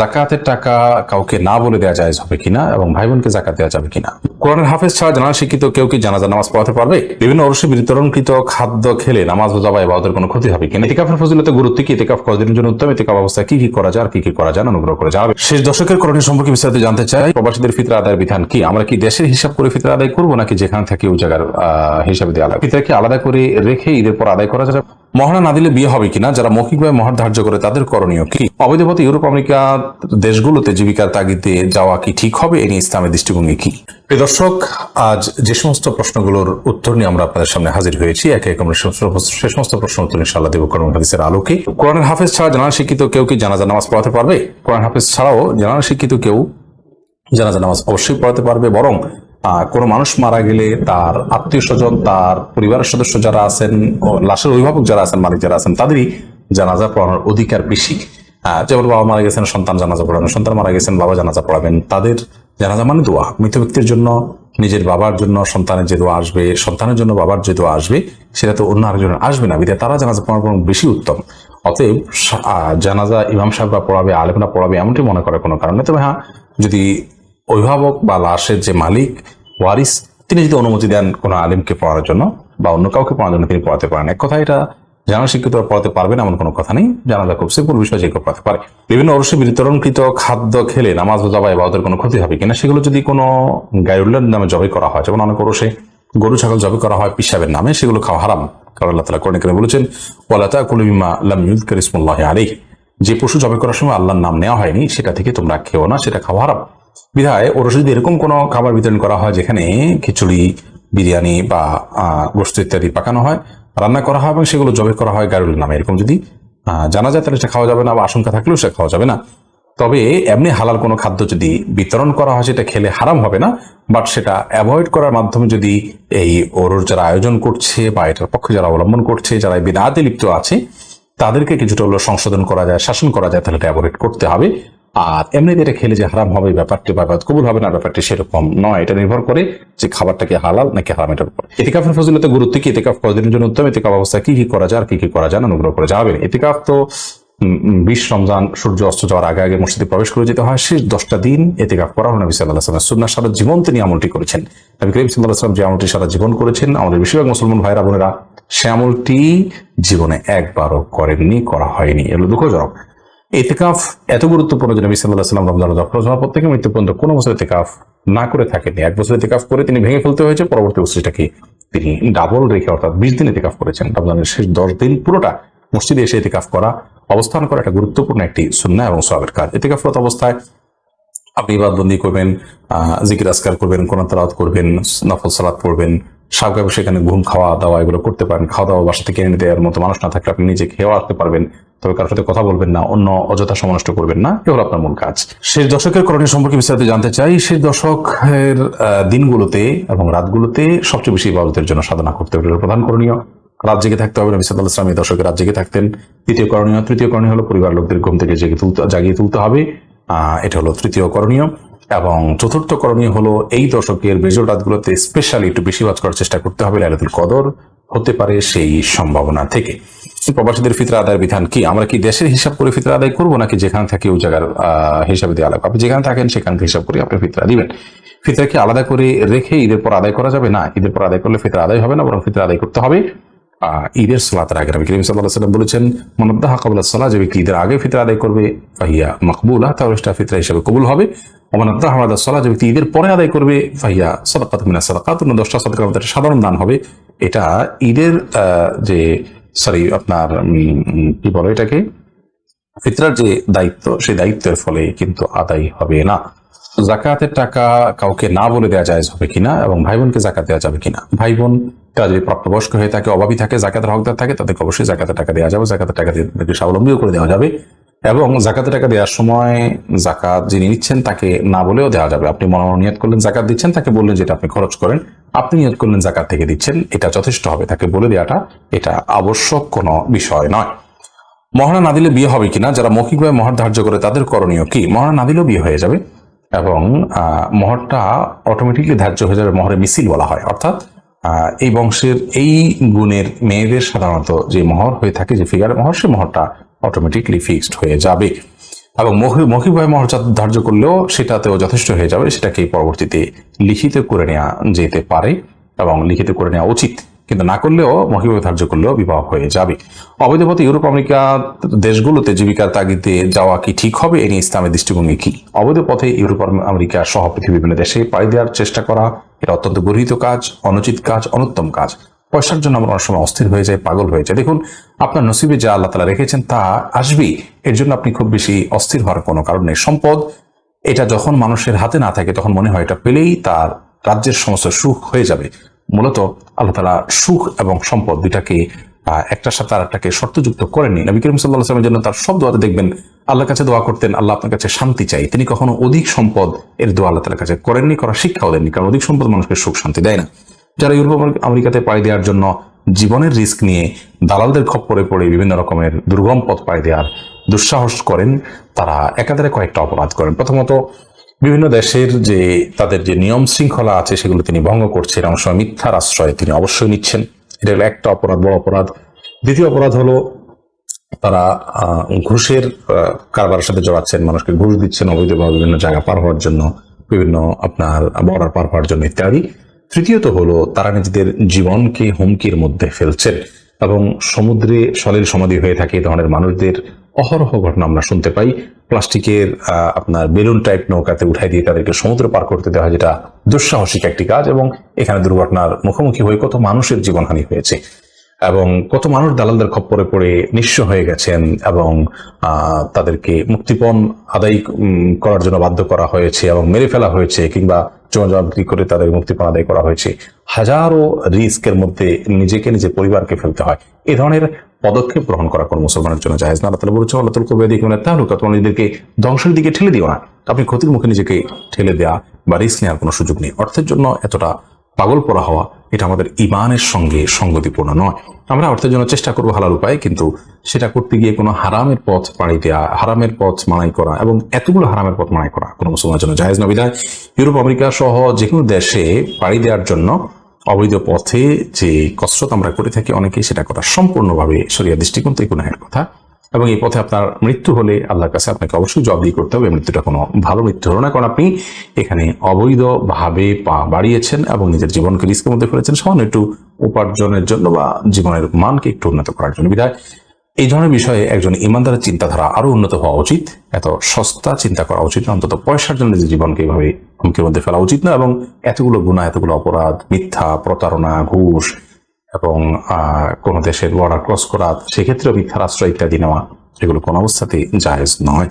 জাকাতের টাকা কাউকে না বলে দেওয়া যায় হবে কিনা এবং ভাই বোনকে জাকাত দেওয়া যাবে কিনা? কোরআনের হাফেজ ছাড়া জানা শিক্ষিত কেউ কি জানাজা, নামাজ পড়াতে পারবে? বিভিন্ন অবশ্যই বিতরণকৃত খাদ্য খেলে নামাজ রোজা বা ইবাদতের কোনো ক্ষতি হবে কিনা? ইতিকাফের ফজিলতে গুরুত্ব কি? ইতিকাফ কদিনের জন্য উত্তম? ইতিকাফ অবস্থা কি কি করা যায় আর কি কি করা যায়? অনুগ্রহ করে জানাবে শেষ দশকের করণীয় সম্পর্কে বিস্তারিত জানতে চাই, প্রবাসীদের ফিতরা আদায়ের বিধান কি? আমরা কি দেশের হিসাব করে ফিতরা আদায় করব নাকি যেখানে থাকি ওই জায়গার হিসাবে আলাদা ফিতরা কি আলাদা করে রেখে ঈদের পর আদায় করা যায়? মহানা না দিলে বিয়ে হবে কিনা, যারা মৌখিকভাবে মহার ধার্য করে তাদের করণীয় কি? অবৈধ ইউরোপ, আমেরিকা দেশগুলোতে জীবিকার তাগিদে যাওয়া কি ঠিক হবে? এ নিয়ে ইসলামের দৃষ্টিভঙ্গি কি? দর্শক, আজ যে সমস্ত প্রশ্নগুলোর উত্তর নিয়ে আমরা আপনাদের সামনে হাজির হয়েছি, একে এক সে সমস্ত- প্রশ্ন উত্তর ইনশাআল্লাহ দেব। কোরআন হাদিসের আলোকে। কোরআনের হাফেজ ছাড়া জানা শিক্ষিত কেউ কি জানাজা নামাজ পড়াতে পারবে? কোরআন হাফেজ ছাড়াও জানা শিক্ষিত কেউ জানাজা নামাজ অবশ্যই পড়াতে পারবে, বরং কোনো মানুষ মারা গেলে তার আত্মীয় স্বজন, তার পরিবারের সদস্য যারা আছেন লাশের অভিভাবক যারা আছেন, মালিক যারা আছেন, তাদেরই জানাজা পড়ানোর অধিকার বেশি। যেমন বাবা মারা গেছেন, সন্তান জানাজা পড়াবেন, সন্তান মারা গেছেন, বাবা জানাজা পড়াবেন, তাদের জানাজা মানে দোয়া। মৃত ব্যক্তির জন্য নিজের বাবার জন্য সন্তানের যে দোয়া আসবে, সন্তানের জন্য বাবার যে দোয়া আসবে, সেটা তো অন্য আরেকজনের আসবে না, বিধায় তারা জানাজা পড়ানো বরং বেশি উত্তম। অতএব জানাজা ইমাম সাহেবরা পড়াবে, আলেমরা পড়াবে, এমনটি মনে করে কোনো কারণে। তবে হ্যাঁ যদি অভিভাবক বা লাশের যে মালিক ওয়ারিস, তিনি যদি অনুমতি দেন কোনো আলিমকে পড়ানোর জন্য বা অন্য কাউকে পড়ানোর জন্য তিনি পড়াতে পারেন। এক কথা এটা জানা শিক্ষিত পড়াতে পারবেন এমন কোনো কথা নেই। জানাজা খুব সিম্পল বিষয় যে কেউ পড়াতে পারে। বিভিন্ন অবশ্যই বিতরণকৃত খাদ্য খেলে নামাজ, রোজা বা ওদের কোনো ক্ষতি হবে কিনা, সেগুলো যদি কোনো গায়ুল্লার নামে জবাই করা হয়, যেমন অনেক ওরসে গরু, ছাগল জবাই করা হয় পিসাবের নামে, সেগুলো খাওয়া হারাম। কারণ আল্লাহ তালা কোরআনে বলেছেন, ওয়ালা তাকুলু মিম্মা লাম ইউযকার ইসমুল্লাহি আলাইহি। যে পশু জবাই করার সময় আল্লাহর নাম নেওয়া হয়নি, সেটা থেকে তোমরা খেও না, সেটা খাওয়া হারাম। বিধায় ওর যদি এরকম কোনো খাবার বিতরণ করা হয় যেখানে খিচুড়ি, বিরিয়ানি বা গোস্ত ইত্যাদি পাকানো হয়, রান্না করা হয় এবং সেগুলো জবে করা হয় গারুল নামে। এরকম যদি জানা যায় তাহলে সেটা খাওয়া যাবে না বা আশঙ্কা থাকলেও সেটা খাওয়া যাবে না। তবে এমনি হালাল কোনো খাদ্য যদি বিতরণ করা হয় সেটা খেলে হারাম হবে না বাট সেটা অ্যাভয়েড করার মাধ্যমে যদি এই ওরর যারা আয়োজন করছে বা এটার পক্ষে যারা অবলম্বন করছে, যারা বিনাতে লিপ্ত আছে, তাদেরকে কিছুটা হলো সংশোধন করা যায়, শাসন করা যায়, তাহলে এটা অ্যাভয়েড করতে হবে। আর এমনিতে এটা খেলে যে হারাম হবে ব্যাপারটি বা কবুল হবে না, ব্যাপারটি সেরকম নয়। এটা নির্ভর করে যে খাবারটা কি হালাল নাকি হারাম এটার উপর। এতিকাফের ফজিলতে গুরুত্ব কি? এতিকাফ কদিনের জন্য উত্তম? এতিকাফ অবস্থায় কি কি করা যায় আর কি কি করা যায় অনুগ্রহ করে যাবেন এতিকাফ তো বিশ রমজান সূর্য অস্ত যাওয়ার আগে আগে মসজিদে প্রবেশ করে যেতে হয়। শেষ দশটা দিন এতেকাফ করা হয় নবী সাল্লাহ সাল্লাম সুন্না সারা জীবন তিনি আমলটি করেছেন। নবী করিম সাল্লাহ যে আমলটি সারা জীবন করেছেন, আমাদের বেশিরভাগ মুসলমান ভাইরা বোনেরা সে আমলটি জীবনে একবারও করেননি, করা হয়নি। এগুলো দুঃখজনক। এতেকাফ এত গুরুত্বপূর্ণ রমজান থেকে মৃত্যু পর্যন্ত বছর এতেকাফ না করে এক বছর এতেকাফ করে তিনি ভেঙে ফেলতে হয়েছে, পরবর্তী বছরটাকে তিনি ডাবল রেখে অর্থাৎ বিশ দিন এতেকাফ করেছেন। রমজানের শেষ দশ দিন পুরোটা মসজিদে এসে এতেকাফ করা অবস্থান করা একটা গুরুত্বপূর্ণ একটি সুন্না এবং সবের কাজ। এতেকাফরত অবস্থায় আপনি ইবাদবন্দি করবেন জিকির আসকার করবেন কোন তালাত করবেন, নফল সালাত পড়বেন স্বাভাবিক সেখানে ঘুম, খাওয়া দাওয়া এগুলো করতে পারেন। খাওয়া দাওয়া বাসা থেকে এনে দেওয়ার মতো মানুষ না থাকলে আপনি নিজে খেয়েও আসতে পারবেন। তবে কারোর সাথে কথা বলবেন না, অন্য অযথা সমানষ্ট করবেন না। এ হলো আপনার মূল কাজ। শেষ দশকের করণীয় সম্পর্কে বিস্তারিত জানতে চাই। শেষ দশকের দিনগুলোতে এবং রাতগুলোতে সবচেয়ে বেশি ইবাদতের জন্য সাধনা করতে হবে প্রধান করণীয়। রাত জেগে থাকতে হবে, নবী সাল্লাল্লাহু আলাইহি এই দশকে রাত জেগে থাকতেন। তৃতীয় করণীয় তৃতীয় করণীয় হলো পরিবার লোকদের ঘুম থেকে জেগে তুলতে, জাগিয়ে তুলতে হবে। এটা হলো তৃতীয় করণীয়। এবং চতুর্থ করণীয় হলো এই দশকের বেজোর রাতগুলোতে স্পেশালি একটু বেশি বাজ করার চেষ্টা করতে হবে, লাইলাতুল কদর হতে পারে সেই সম্ভাবনা থেকে। প্রবাসীদের ফিতরা আদায়ের বিধান কি? আমরা কি দেশের হিসাব করে ফিতরা আদায় করব নাকি যেখানে থাকি ওই জায়গার হিসাবে দিয়ে আলাদা আপনি যেখানে থাকেন সেখান থেকে হিসাব করে আপনি ফিতরা দিবেন। ফিতরা কি আলাদা করে রেখে ঈদের পর আদায় করা যাবে? না, ঈদের পর আদায় করলে ফিতরা আদায় হবে না, বরং ফিতরা আদায় করতে হবে। ঈদের সালাতের আগে নবী করিম সাল্লাহ সাল্লাম বলেছেন মনদ্দাহ কাবুল সালাহ যে ব্যক্তি ঈদের আগে ফিতরা আদায় করবে, ফাহিয়া মকবুলা, তাহলে সেটা ফিতরা হিসাবে কবুল হবে। আহমদ সালাহ, যে ব্যক্তি ঈদের পরে আদায় করবে, ফাহিয়া সদাকাত মিনা সদাকাত দশটা সদকার মধ্যে সাধারণ দান হবে। এটা ঈদের যে সরি আপনার কি বলো এটাকে? ফিতরার যে দায়িত্ব, সেই দায়িত্বের ফলে কিন্তু আদায় হবে না। জাকাতের টাকা কাউকে না বলে দেওয়া যায় হবে কিনা এবং ভাই বোনকে জাকাত দেওয়া যাবে কিনা? ভাই বোন, তারা যদি প্রাপ্তবয়স্ক হয়ে থাকে, অভাবী থাকে, জাকাতের হকদার থাকে, তাদেরকে অবশ্যই জাকাতের টাকা দেওয়া যাবে। জাকাতের টাকা দিয়ে স্বাবলম্বীও করে দেওয়া যাবে। এবং জাকাতের টাকা দেওয়ার সময় জাকাত যিনি নিচ্ছেন তাকে না বলেও দেওয়া যাবে। আপনি মনোনিয়ত করলেন, জাকাত দিচ্ছেন, তাকে বললেন যেটা আপনি খরচ করেন, আপনি নিয়ত করলেন, জাকাত থেকে দিচ্ছেন, এটা যথেষ্ট হবে। তাকে বলে দেওয়াটা এটা আবশ্যক কোনো বিষয় নয়। মহানা না দিলে বিয়ে হবে কিনা, যারা মৌখিকভাবে মহার ধার্য করে তাদের করণীয় কি? মহানা না দিলেও বিয়ে হয়ে যাবে এবং মহরটা অটোমেটিকলি ধার্য হয়ে যাবে, মহরে মিছিল বলা হয়। অর্থাৎ এই বংশের এই গুণের মেয়েদের সাধারণত যে মহর হয়ে থাকে, যে ফিগার মহর, সে মহরটা অটোমেটিকলি ফিক্সড হয়ে যাবে। এবং মৌখিক মর্যাদা ধার্য করলেও সেটাতেও যথেষ্ট হয়ে যাবে সেটাকে পরবর্তীতে লিখিত করে নেওয়া যেতে পারে এবং লিখিত করে নেওয়া উচিত। কিন্তু না করলেও মৌখিকভাবে ধার্য করলেও বিবাহ হয়ে যাবে। অবৈধ পথে ইউরোপ, আমেরিকা দেশগুলোতে জীবিকার তাগিদে যাওয়া কি ঠিক হবে? এ নিয়ে ইসলামের দৃষ্টিভঙ্গি কি? অবৈধ পথে ইউরোপ আমেরিকা সহ পৃথিবীর বিভিন্ন দেশে পাড়ি দেওয়ার চেষ্টা করা, এটা অত্যন্ত গর্হিত কাজ, অনুচিত কাজ, অনুত্তম কাজ। পয়সার জন্য আমরা অনেক সময় অস্থির হয়ে যায় পাগল হয়ে যায় দেখুন আপনার নসিবে যা আল্লাহ তালা রেখেছেন তা আসবেই। এর জন্য আপনি খুব বেশি অস্থির হওয়ার কোনো কারণ নেই। সম্পদ এটা যখন মানুষের হাতে না থাকে তখন মনে হয় এটা পেলেই তার রাজ্যের সমস্ত সুখ হয়ে যাবে। মূলত আল্লাহ তালা সুখ এবং সম্পদ দুটাকে আহ, একটার সাথে আরেকটাকে শর্তযুক্ত করেননি নবী করিম সাল্লাহ আসলামের জন্য তার সব দোয়াতে দেখবেন আল্লাহর কাছে দোয়া করতেন আল্লাহ আপনার কাছে শান্তি চাই। তিনি কখনো অধিক সম্পদ এর দোয়া আল্লাহ তালার কাছে করেননি করা শিক্ষাও দেননি কারণ অধিক সম্পদ মানুষকে সুখ শান্তি দেয় না। যারা ইউরোপ আমেরিকাতে পাড়ি দেওয়ার জন্য জীবনের রিস্ক নিয়ে দালালদের খপ্পরে পড়ে বিভিন্ন রকমের দুর্গম পথ পাড়ি দেওয়ার দুঃসাহস করেন, তারা একাধারে কয়েকটা অপরাধ করেন। প্রথমত, বিভিন্ন দেশের যে তাদের যে নিয়ম শৃঙ্খলা আছে, সেগুলো তিনি ভঙ্গ করছেন অনেক সময় মিথ্যার আশ্রয় তিনি অবশ্যই নিচ্ছেন। এটা হলো একটা অপরাধ, বড় অপরাধ। দ্বিতীয় অপরাধ হলো, তারা ঘুষের কারবারের সাথে জড়াচ্ছেন, মানুষকে ঘুষ দিচ্ছেন, অবৈধভাবে বিভিন্ন জায়গা পার হওয়ার জন্য, বিভিন্ন আপনার বর্ডার পার হওয়ার জন্য ইত্যাদি। তৃতীয়ত হলো, তারা নিজেদের জীবনকে হুমকির মধ্যে ফেলছেন এবং সমুদ্রে সলিল সমাধি হয়ে থাকে এই ধরনের মানুষদের অহরহ ঘটনা আমরা শুনতে পাই। প্লাস্টিকের আপনার বেলুন টাইপ নৌকাতে উঠাই দিয়ে তাদেরকে সমুদ্র পার করতে দেওয়া যেটা দুঃসাহসিক একটি কাজ এবং এখানে দুর্ঘটনার মুখোমুখি হয়ে কত মানুষের জীবনহানি হয়েছে এবং কত মানুষ দালালদের খপ্পরে পড়ে নিঃস্ব হয়ে গেছেন এবং তাদেরকে মুক্তিপণ আদায় করার জন্য বাধ্য করা হয়েছে এবং মেরে ফেলা হয়েছে কিংবা জবাবদি করে তাদের মুক্তিপণ আদায় করা হয়েছে। হাজারো রিস্কের মধ্যে নিজেকে নিজের পরিবারকে ফেলতে হয়। এ ধরনের পদক্ষেপ গ্রহণ করা কোন মুসলমানের জন্য জাহেজ না। আল্লাহ বলেছেন, আল্লাহ তালা দিকে মানে তাহলে তোমার নিজেদেরকে ধ্বংসের দিকে ঠেলে দিও না। আপনি ক্ষতির মুখে নিজেকে ঠেলে দেওয়া বা রিস্ক নেওয়ার কোনো সুযোগ নেই। অর্থের জন্য এতটা পাগল পড়া হওয়া এটা আমাদের ইমানের সঙ্গে সঙ্গতিপূর্ণ নয়। আমরা অর্থের জন্য চেষ্টা করব হালাল উপায়, কিন্তু সেটা করতে গিয়ে কোনো হারামের পথ পাড়ি দেওয়া হারামের পথ মানাই করা এবং এতগুলো হারামের পথ মানাই করা কোনো মুসলমানের জন্য জায়েজ নবিদায় ইউরোপ, আমেরিকা সহ যে কোনো দেশে পাড়ি দেওয়ার জন্য অবৈধ পথে যে কসরত আমরা করে থাকি, অনেকেই সেটা করা সম্পূর্ণভাবে সরিয়া দৃষ্টিকোণ থেকে গুনাহের কথা। এবং এই পথে আপনার মৃত্যু হলে আল্লাহর কাছে আপনাকে অবশ্যই জবাবদি করতে হবে। মৃত্যুটা কোনো ভালো মৃত্যু হলো না। কারণ আপনি এখানে অবৈধভাবে পা বাড়িয়েছেন এবং নিজের জীবনকে রিস্কের মধ্যে ফেলেছেন। সামান্য একটু উপার্জনের জন্য বা জীবনের মানকে একটু উন্নত করার জন্য। বিধায় এই ধরনের বিষয়ে একজন ইমানদারের চিন্তাধারা আরও উন্নত হওয়া উচিত। এত সস্তা চিন্তা করা উচিত অন্তত পয়সার জন্য নিজের জীবনকে এইভাবে হুমকির মধ্যে ফেলা উচিত না। এবং এতগুলো গুণা এতগুলো অপরাধ, মিথ্যা, প্রতারণা, ঘুষ এবং কোনো দেশের বর্ডার ক্রস করা, সেক্ষেত্রেও মিথ্যার আশ্রয় ইত্যাদি নেওয়া, এগুলো কোনো অবস্থাতেই জায়েজ নয়।